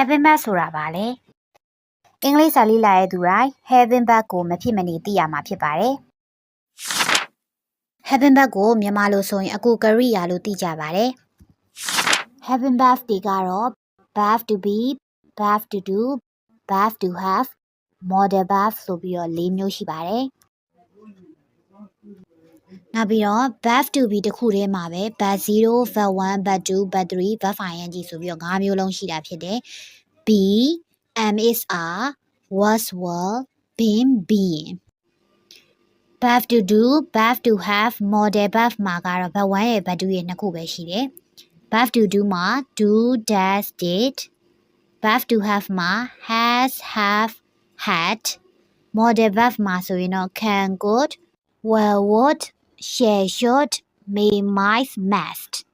heaven bug ဆိုတာပါလေအင်္ဂလိပ်စာလေ့လာရဲ့သူတိုင်း heaven bug ကိုမဖြစ်မနေသိရမှာဖြစ်ပါတယ် heaven bug ကိုမြန်မာလိုဆိုရင်အကူကရိယာလို့သိကြပါတယ် heaven bug တွေကတော့ bug to be bug to do bug to have model bug ဆိုပြီးတော့၄မျိုးရှိပါတယ် နောက်ပြီးတော့ bug to be တစ်ခုတည်းမှာပဲ bug 0 bug 1 bug 2 bug 3 bug 5 ng ဆိုပြီးတော့၅မျိုးလုံးရှိတာဖြစ်တယ် B am is are was were been being bug to do bug to have model bug မှာကတော့ bug 1ရဲ့ bug 2ရဲ့နှစ်ခုပဲရှိတယ် bug to do မှာ do does did bug to have မှာ has have had model bug မှာဆိုရင်တော့ can could will would shall should may might must